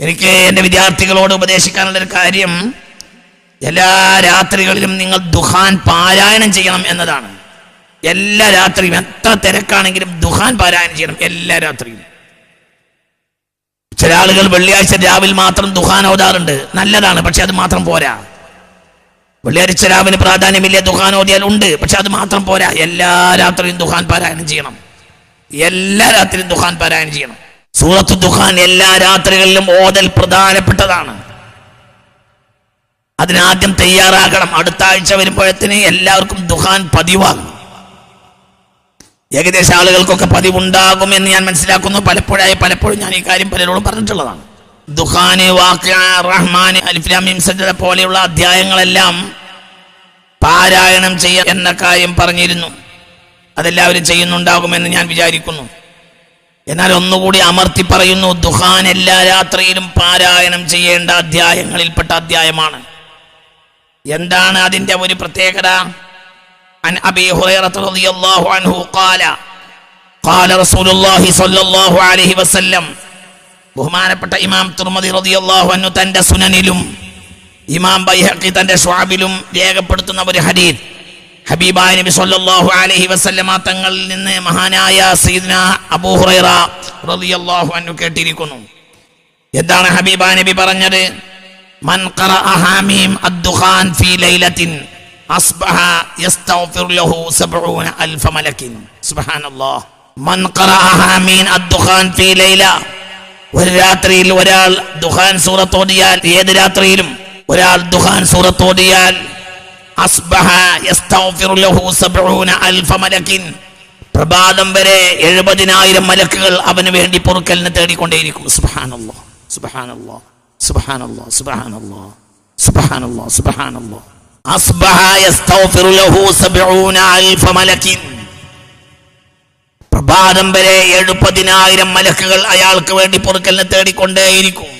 എനിക്ക് എന്റെ വിദ്യാർത്ഥികളോട് ഉപദേശിക്കാനുള്ള ഒരു കാര്യം എല്ലാ രാത്രികളിലും നിങ്ങൾ ദുഹാൻ പാരായണം ചെയ്യണം എന്നതാണ്. എല്ലാ രാത്രിയും എത്ര തിരക്കാണെങ്കിലും ദുഹാൻ പാരായണം ചെയ്യണം എല്ലാ രാത്രിയും. ചില ആളുകൾ വെള്ളിയാഴ്ച രാവിലെ മാത്രം ദുഹാൻ ഓതാറുണ്ട്. നല്ലതാണ് പക്ഷെ അത് മാത്രം പോരാ. വെള്ളിയാഴ്ച രാവിലെ പ്രാധാന്യമില്ല ദുഹാൻ ഓതിയാൽ ഉണ്ട് പക്ഷെ അത് മാത്രം പോരാ. എല്ലാ രാത്രിയും ദുഹാൻ പാരായണം ചെയ്യണം. എല്ലാ രാത്രിയും ദുഹാൻ പാരായണം ചെയ്യണം. സൂറത്ത് ദുഖാൻ എല്ലാ രാത്രികളിലും ഓതൽ പ്രധാനപ്പെട്ടതാണ്. അതിനാദ്യം തയ്യാറാകണം. അടുത്ത ആഴ്ച വരുമ്പോഴത്തിന് എല്ലാവർക്കും ദുഹാൻ പതിവാകും. ഏകദേശം ആളുകൾക്കൊക്കെ പതിവുണ്ടാകും എന്ന് ഞാൻ മനസ്സിലാക്കുന്നു. പലപ്പോഴായി പലപ്പോഴും ഞാൻ ഈ കാര്യം പലരോടും പറഞ്ഞിട്ടുള്ളതാണ്. ദുഹാന് വാക്യ റഹ്മാൻ പോലെയുള്ള അധ്യായങ്ങളെല്ലാം പാരായണം ചെയ്യുക എന്ന കാര്യം പറഞ്ഞിരുന്നു. അതെല്ലാവരും ചെയ്യുന്നുണ്ടാകുമെന്ന് ഞാൻ വിചാരിക്കുന്നു. എന്നാൽ ഒന്നുകൂടി അമർത്തി പറയുന്നു ദുഹാൻ എല്ലാ രാത്രിയിലും പാരായണം ചെയ്യേണ്ട അധ്യായങ്ങളിൽപ്പെട്ട അധ്യായമാണ് എന്താണ് അതിന്റെ ഒരു പ്രത്യേകത عن أبي هريرة رضي الله عنه قال قال رسول الله صلى الله عليه وسلم ബഹുമാനപ്പെട്ട ഇമാം തുർമതി റളിയല്ലാഹു അൻഹു തന്റെ സുനനിലും ഇമാം ബൈഹഖി തന്റെ ഷുഅബിലും രേഖപ്പെടുത്തുന്ന ഒരു ഹദീസ് ഹബീബായ നബി സല്ലല്ലാഹു അലൈഹി വസല്ലമ തങ്ങളിൽ നിന്ന് മഹാനായ സയ്യിദ്ന അബൂ ഹുറൈറ റളിയല്ലാഹു അൻഹു കേട്ടിരിക്കുന്നു. എന്താണ് ഹബീബായ നബി പറഞ്ഞത്? മൻ ഖറഅ ഹാമീം അദ്ദുഖാൻ ഫീ ലൈലത്തിൻ അസ്ബഹ യസ്തഗ്ഫിറു ലഹു 70 അൽഫ മലക്കിൻ. സുബ്ഹാനല്ലാഹ്. മൻ ഖറഅ ഹാമീൻ അദ്ദുഖാൻ ഫീ ലൈല. ഒരു രാത്രിയിൽ ഒരാൾ ദുഖാൻ സൂറത്ത് ഓതിയാൽ ഏത് രാത്രിയിലും ഒരാൾ ദുഖാൻ സൂറത്ത് അസ്ബഹ പ്രഭാതം വരെ എഴുപതിനായിരം മലക്കുകൾ അവന് വേണ്ടി പൊറുക്കലിന് തേടിക്കൊണ്ടേയിരിക്കും അസ്ബഹ യസ്തഗ്ഫിറു ലഹു 70 അൽഫ മലക്കിൻ. പ്രഭാതം വരെ എഴുപതിനായിരം മലക്കുകൾ അയാൾക്ക് വേണ്ടി പൊറുക്കലിനെ തേടിക്കൊണ്ടേയിരിക്കും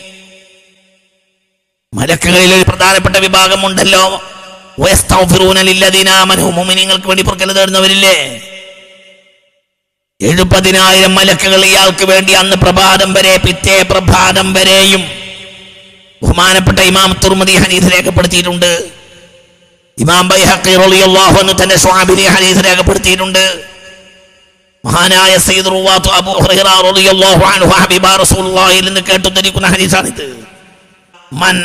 മലക്കുകളിൽ ഒരു പ്രധാനപ്പെട്ട വിഭാഗമുണ്ടല്ലോ. മുഅ്മിനീങ്ങൾക്ക് വേണ്ടി പൊറുക്കൽ തേടുന്നവരില്ലേ? എഴുപതിനായിരം മലക്കുകൾ ഇയാൾക്ക് വേണ്ടി അന്ന് പ്രഭാതം വരെ പിറ്റേ പ്രഭാതം വരെയും ബഹുമാനപ്പെട്ട ഇമാം തുർമതി ഹനീസ് രേഖപ്പെടുത്തിയിട്ടുണ്ട്. ഇമാം ബൈഹഖി റളിയല്ലാഹു അൻഹു തന്റെ രേഖപ്പെടുത്തിയിട്ടുണ്ട്. മഹാനായ സയ്യിദ് റുവാത്ത് അബൂ ഹുറൈറ മൻ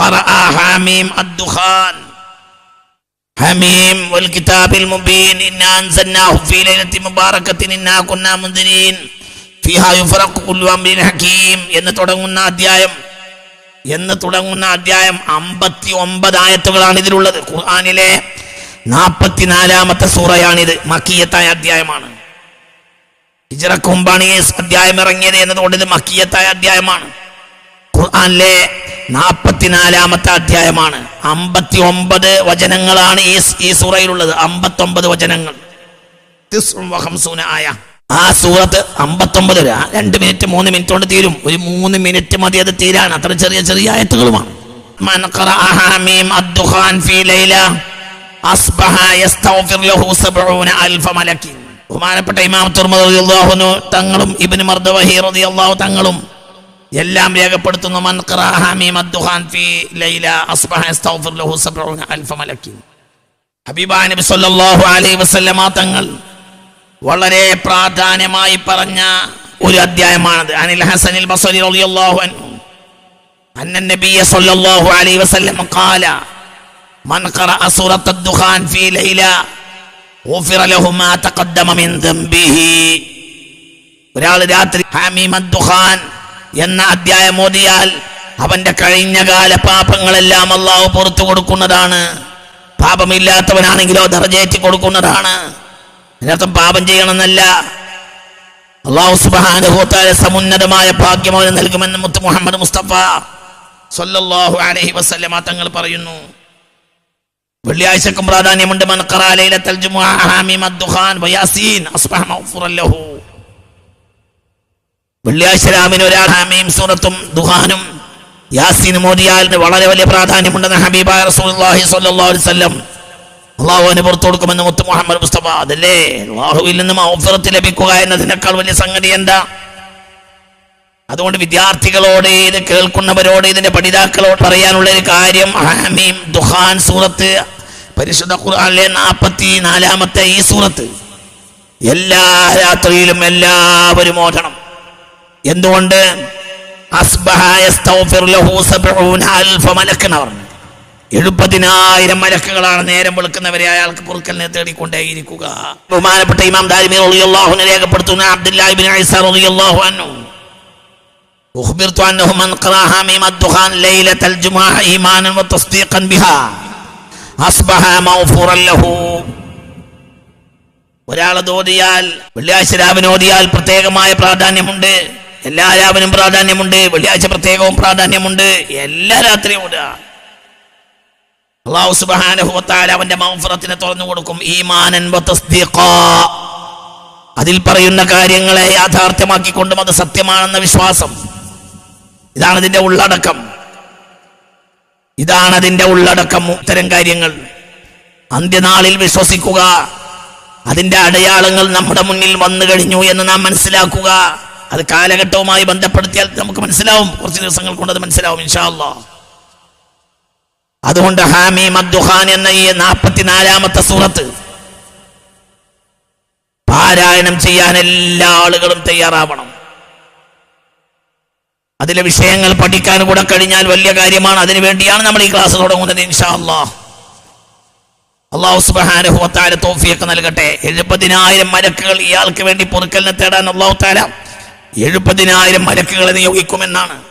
ഖറഅ ഹാമീം അദ്ദുഖാൻ വൽ കിതാബിൽ മുബീൻ. ഇന്നാ അൻസൽനാഹു ഫീ ലൈലത്തി മുബാറകത്തിൻ ഇന്നാ കുന്നാ മുൻദിരീൻ ഫീഹാ യുഫറഖു കുല്ലു അംരിൻ ഹകീം. എന്ന് തുടങ്ങുന്ന അധ്യായം എന്ന് തുടങ്ങുന്ന അധ്യായം അമ്പത്തി ഒമ്പത് ആയത്തുകളാണ് ഇതിലുള്ളത്. ഖുർആനിലെ നാൽപ്പത്തിനാലാമത്തെ സൂറയാണിത്. മക്കിയത്തായ അധ്യായമാണ്. ഹിജറക്ക് മുമ്പാണ് ഈ അധ്യായം ഇറങ്ങിയത് എന്നതുകൊണ്ട് ഇത് മക്കിയത്തായ അധ്യായമാണ്. ഖുർആനിലെ അമ്പത്തിനാലാമത്തെ അധ്യായമാണ്. അമ്പത്തി ഒമ്പത് വചനങ്ങളാണ് ഈ ഈ സൂറയിലുള്ളത്. അമ്പത്തി ഒമ്പത് വചനങ്ങൾ ആയ. ആ സൂറത്ത് അമ്പത്തൊമ്പത് രണ്ട് മിനിറ്റ് മൂന്ന് മിനിറ്റ് കൊണ്ട് തീരും. ഒരു മൂന്ന് മിനിറ്റ് മതി അത് തീരാൻ. അത്ര ചെറിയ ചെറിയ ആയത്തുകളുമാണ്. ബഹുമാനപ്പെട്ട ഇമാം തങ്ങളും ഇബിൻ മർദ്ദവഹി തങ്ങളും എല്ലാം രേഖപ്പെടുത്തുന്നു. ഹബീബാനബി സല്ലല്ലാഹു അലൈഹി വസല്ലമ തങ്ങൾ വളരെ പ്രാധാന്യമായി പറഞ്ഞ ഒരു അധ്യായമാണത്. അനിൽ ഹസനിൽ ബസരി റളിയല്ലാഹു അൻഹു അന്ന നബിയ സല്ലല്ലാഹു അലൈഹി വസല്ലം ഖാല മൻ ഖറഅ സൂറത്ത് അദ്ദുഖാൻ ഫീ ലൈല ഗുഫിറ ലഹു മാ മിൻ ദംബിഹി. ഒരാൾ രാത്രി ഹമീമ അദ്ദുഖാൻ എന്ന അധ്യായം ഓതിയാൽ അവന്റെ കഴിഞ്ഞകാല പാപങ്ങളെല്ലാം അള്ളാഹു പുറത്തു കൊടുക്കുന്നതാണ്. പാപമില്ലാത്തവനാണെങ്കിലോ ദർജേറ്റി കൊടുക്കുന്നതാണ്. അതിനർത്ഥം പാപം ചെയ്യണമെന്നല്ല. അള്ളാഹു സുബാനുഭൂത്തായ സമുന്നതമായ ഭാഗ്യം അവന് നൽകുമെന്ന് മുത്ത് മുഹമ്മദ് മുസ്തഫ സൊല്ലാഹു അലഹി വസ്ലമ തങ്ങൾ പറയുന്നു. വെള്ളിയാഴ്ചക്കും പ്രാധാന്യമുണ്ട്. മൻ കറാലയിലെ അദ്ദുഖാൻ വയാസീൻ അസ്ബഹ വെള്ളിയാഴ്ച രാമിന് ഒരാൾ ഹാമീം സൂറത്തും ദുഹാനും യാസീനും മോദിയാലിന് വളരെ വലിയ പ്രാധാന്യമുണ്ടെന്ന് ഹബീബ റസൂലി വസല്ലം അള്ളാഹുവിന് പുറത്തു കൊടുക്കുമെന്ന് മുത്തു മുഹമ്മദ് മുസ്തഫ. അതല്ലേ? അള്ളാഹുവിൽ നിന്നും മൗഫിറത്ത് ലഭിക്കുക എന്നതിനേക്കാൾ വലിയ സംഗതി എന്താ? അതുകൊണ്ട് വിദ്യാർത്ഥികളോട് ഇത് കേൾക്കുന്നവരോട് ഇതിന്റെ പഠിതാക്കളോട് പറയാനുള്ള ഒരു കാര്യം ഹാമീം ദുഹാൻ സൂറത്ത് പരിശുദ്ധ ഖുർആാനിലെ നാൽപ്പത്തി നാലാമത്തെ ഈ സൂറത്ത്. എല്ലാ രാത്രിയിലും എല്ലാവരും ഓടണം എന്തുകൊണ്ട് അസ്ബഹ യസ്തഗ്ഫിർ ലഹു സബ്ഊന അൽഫ മലക്ക് എന്ന് പറഞ്ഞു എഴുപതിനായിരം മലക്കുകളാണ് നേരം വെളുക്കുന്നവരെ അയാൾക്ക് പൊറുക്കലിനെ തേടിക്കൊണ്ടേയിരിക്കുക ബഹുമാനപ്പെട്ട ഇമാം ദാരിമി റളിയല്ലാഹു അൻഹു രേഖപ്പെടുത്തുന്ന അബ്ദുല്ലാഹി ഇബ്നു ഈസ റളിയല്ലാഹു അൻഹു أخبرت أنه من قرأ حميم الدخان ليلة الجمعة إيمانا وتصديقا بها أصبح مغفورا له ഒരാൾ ഓതിയാൽ വെള്ളിയാഴ്ച രാവിലെ ഓതിയാൽ പ്രത്യേകമായ പ്രാധാന്യമുണ്ട് എല്ലാ രാവിനും പ്രാധാന്യമുണ്ട് വെള്ളിയാഴ്ച പ്രത്യേകവും പ്രാധാന്യമുണ്ട് എല്ലാ രാത്രിയും ഉണ്ട്. അള്ളാഹു സുബാനുഭവത്താൽ അവന്റെ മൗഫറത്തിനെ തുറന്നു കൊടുക്കും. ഈമാനൻ. അതിൽ പറയുന്ന കാര്യങ്ങളെ യാഥാർത്ഥ്യമാക്കിക്കൊണ്ടും അത് സത്യമാണെന്ന വിശ്വാസം. ഇതാണ് ഇതിന്റെ ഉള്ളടക്കം. ഇതാണ് അതിന്റെ ഉള്ളടക്കം ഇത്തരം കാര്യങ്ങൾ. അന്ത്യനാളിൽ വിശ്വസിക്കുക. അതിന്റെ അടയാളങ്ങൾ നമ്മുടെ മുന്നിൽ വന്നു കഴിഞ്ഞു എന്ന് നാം മനസ്സിലാക്കുക. അത് കാലഘട്ടവുമായി ബന്ധപ്പെടുത്തിയാൽ നമുക്ക് മനസ്സിലാവും. കുറച്ച് ദിവസങ്ങൾ കൊണ്ട് അത് മനസ്സിലാവും ഇൻഷാ അല്ലാ അതുകൊണ്ട് ഹാമി മദ്ദുഹാൻ എന്ന ഈ നാൽപ്പത്തിനാലാമത്തെ സൂറത്ത് പാരായണം ചെയ്യാൻ എല്ലാ ആളുകളും തയ്യാറാവണം. അതിലെ വിഷയങ്ങൾ പഠിക്കാൻ കൂടെ കഴിഞ്ഞാൽ വലിയ കാര്യമാണ്. അതിനു വേണ്ടിയാണ് നമ്മൾ ഈ ക്ലാസ് തുടങ്ങുന്നത് ഇൻഷാ അല്ലാഹ് അള്ളാഹു സുബ്ഹാനഹു വതആല തൗഫീഖ് നൽകട്ടെ. എഴുപതിനായിരം മരക്കുകൾ ഇയാൾക്ക് വേണ്ടി പൊറുക്കലിനെ തേടാൻ അള്ളാഹു താല എഴുപതിനായിരം മലക്കുകളെ നിയോഗിക്കുമെന്നാണ്.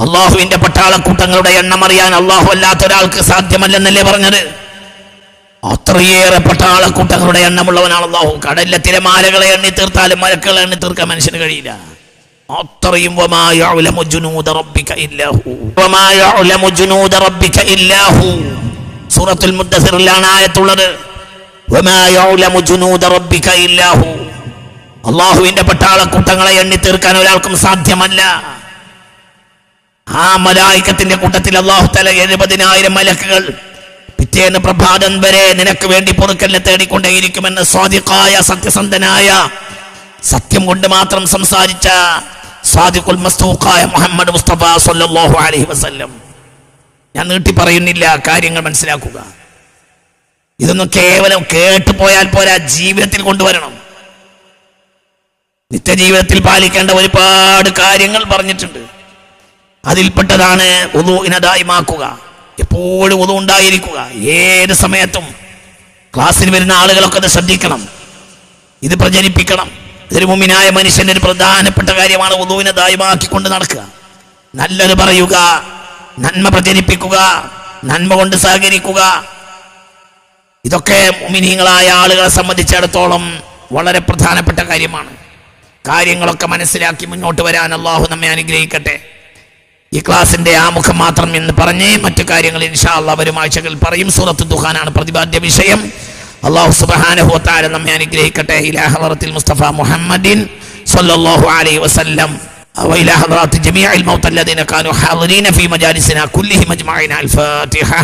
അള്ളാഹുവിന്റെ പട്ടാളക്കൂട്ടങ്ങളുടെ എണ്ണം അറിയാൻ അള്ളാഹു അല്ലാത്ത ഒരാൾക്ക് സാധ്യമല്ലെന്നല്ലേ പറഞ്ഞത്? അത്രയേറെ പട്ടാളക്കൂട്ടങ്ങളുടെ എണ്ണമുള്ളവനാണ് അള്ളാഹു. കടലിലെ തിരമാലകളെ എണ്ണി തീർത്താലും മലക്കുകളെ എണ്ണി തീർക്കാൻ മനുഷ്യന് കഴിയില്ല. അത്രയും സൂറത്തുൽ ആയത്തുള്ളത്. അള്ളാഹുവിന്റെ പട്ടാളക്കൂട്ടങ്ങളെ എണ്ണി തീർക്കാൻ ഒരാൾക്കും സാധ്യമല്ല. ആ മലായിക്കത്തിന്റെ കൂട്ടത്തിൽ അള്ളാഹു തല എഴുപതിനായിരം മലക്കുകൾ. പിറ്റേന്ന് പ്രഭാതം വരെ നിനക്ക് വേണ്ടി പൊറുക്കലിനെ തേടിക്കൊണ്ടേയിരിക്കുമെന്ന് സ്വാധിക്കായ സത്യസന്ധനായ സത്യം കൊണ്ട് മാത്രം സംസാരിച്ച സാദിഖുൽ മസ്തൂഖായ മുഹമ്മദ് മുസ്തഫ സല്ലല്ലാഹു അലൈഹി വസല്ലം. ഞാൻ നീട്ടി പറയുന്നില്ല കാര്യങ്ങൾ മനസ്സിലാക്കുക. ഇതൊന്നും കേവലം കേട്ടു പോയാൽ പോരാ ജീവിതത്തിൽ കൊണ്ടുവരണം. നിത്യജീവിതത്തിൽ പാലിക്കേണ്ട ഒരുപാട് കാര്യങ്ങൾ പറഞ്ഞിട്ടുണ്ട്. അതിൽപ്പെട്ടതാണ് ഉദുവിനതായിമാക്കുക എപ്പോഴും ഉദു ഉണ്ടായിരിക്കുക. ഏത് സമയത്തും ക്ലാസ്സിൽ വരുന്ന ആളുകളൊക്കെ അത് ശ്രദ്ധിക്കണം. ഇത് പ്രചരിപ്പിക്കണം. ഇതൊരു മുമ്പിനായ മനുഷ്യന്റെ ഒരു പ്രധാനപ്പെട്ട കാര്യമാണ് ഉദുവിനെ ദായമാക്കിക്കൊണ്ട് നടക്കുക. നല്ലത് പറയുക നന്മ പ്രചരിപ്പിക്കുക നന്മ കൊണ്ട് സഹകരിക്കുക ഇതൊക്കെ മുമിനീങ്ങളായ ആളുകളെ സംബന്ധിച്ചിടത്തോളം വളരെ പ്രധാനപ്പെട്ട കാര്യമാണ് കാര്യങ്ങളൊക്കെ മനസ്സിലാക്കി മുന്നോട്ട് വരാൻ അള്ളാഹു നമ്മെ അനുഗ്രഹിക്കട്ടെ ഈ ക്ലാസിന്റെ ആമുഖം മാത്രം എന്ന് പറഞ്ഞ് മറ്റു കാര്യങ്ങൾ ഇൻഷാ അള്ളാഹ് വരും ആഴ്ചകളിൽ പറയും സൂറത്ത് ദുഹാനാണ് പ്രതിപാദ്യ വിഷയം അള്ളാഹു സുബ്ഹാനഹു വതആല നമ്മെ അനുഗ്രഹിക്കട്ടെ ഇലാ ഹളറത്തിൽ മുസ്തഫ മുഹമ്മദിൻ സ്വല്ലല്ലാഹു അലൈഹി വസല്ലം وإلى حضرات جميع الموتى الذين كانوا حاضرين في مجالسنا كلهم أجمعين الفاتحة